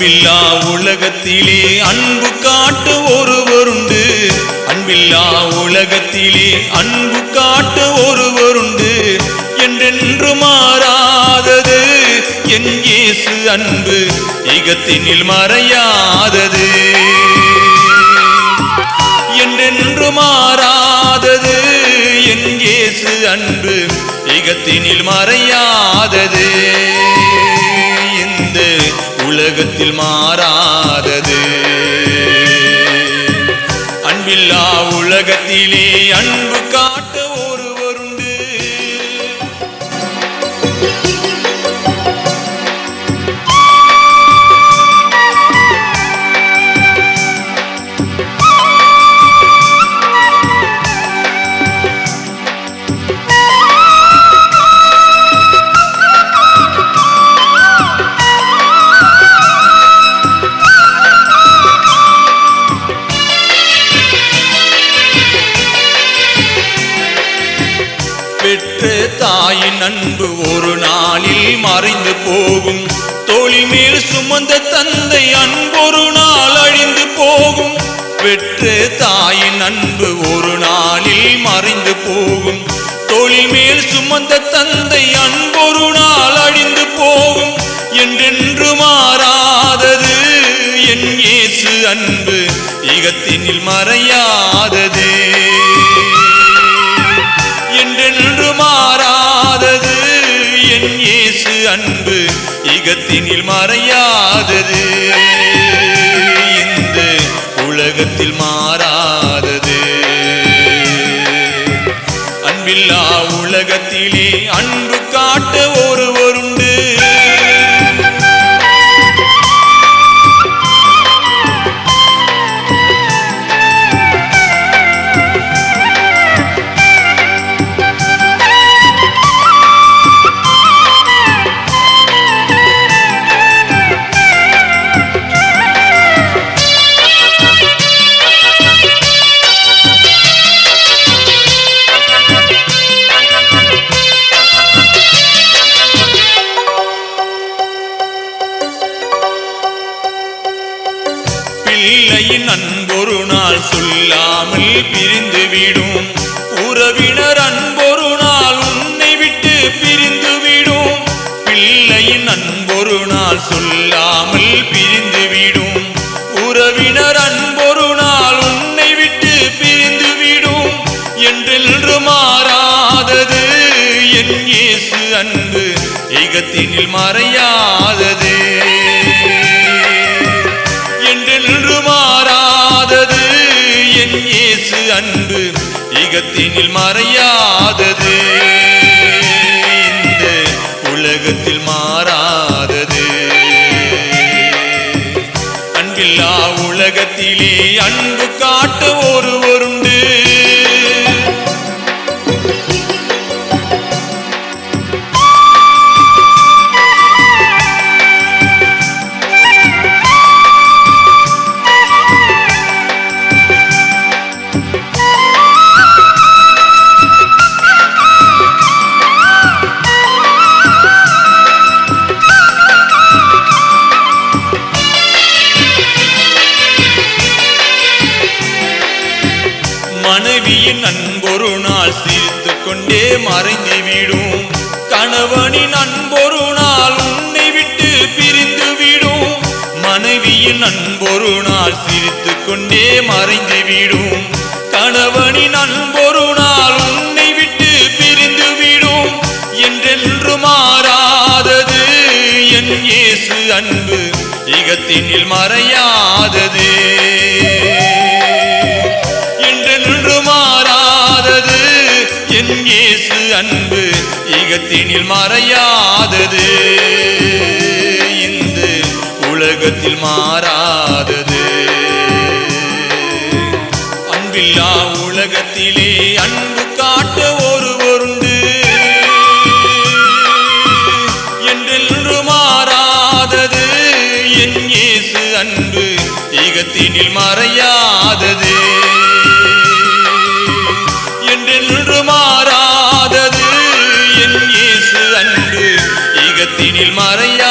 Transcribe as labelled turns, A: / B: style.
A: அன்பில்லா உலகத்திலே அன்பு காட்டு ஒருவருண்டு. அன்பில்லா உலகத்திலே அன்பு காட்டு ஒருவருண்டு. என்றென்று மாறாதது என் இயேசு அன்பு இகத்தினில் மறையாதது. என்றென்று மாறாதது என் இயேசு அன்பு இகத்தினில் மறையாதது. உலகத்தில் மாறாதது. அன்பில்லா உலகத்திலே அன்பு காட்ட அன்பு ஒரு நாளில் மறைந்து போகும். தோழி மேல் சுமந்த தந்தை அன்பொரு நாள் அழிந்து போகும். பெற்ற தாயின் அன்பு ஒரு நாளில் மறைந்து போகும். தோழி மேல் சுமந்த தந்தை அன்பொரு நாள் அழிந்து போகும். என்றென்று மாறாதது என் இயேசு அன்பு. இகத்தினில் மறையாதது. இகத்தினில் மறையாதது. இந்த உலகத்தில் மாறாதது. அன்பில்லா உலகத்திலே அன்பு காட்டவோ பிள்ளையின் அன்பொரு நாள் சொல்லாமல் பிரிந்து விடும் உறவினர் அன்பொரு நாள் உன்னை விட்டு பிரிந்து விடும் பிள்ளையின் அன்பொரு நாள் சொல்லாமல் பிரிந்து விடும் உறவினர் அன்பொரு நாள் உன்னை விட்டு பிரிந்து விடும் என்றென்று மாறாதது என் இயேசு அன்பு இகத்தினில் மறையாதது. அன்பு இகத்தினில் மறையாதது. இந்த உலகத்தில் மாறாதது. அன்பில்லா உலகத்திலே அன்பு மனைவியின் அன்பொரு நாள் சிரித்து கொண்டே மறைந்து விடும். கணவனின் அன்பொரு நாள் உன்னை விட்டு பிரிந்து விடும். மனைவியின் அன்பொரு நாள் சிரித்து கொண்டே மறைந்து விடும். கணவனின் அன்பொரு நாள் உன்னை விட்டு பிரிந்து விடும். என்றென்று மாறாதது என் இயேசு அன்பு இகத்தினில் மறையாதது. உலகத்தினில் மறையாதது. இந்த உலகத்தில் மாறாதது. அன்பில்லா உலகத்திலே அன்பு காட்ட ஒருவருண்டு என்றென்று மாறாதது. என் இயேசு அன்பு ஈகத்தினில் மறையாதது. என்றென்று மாறா இயேசு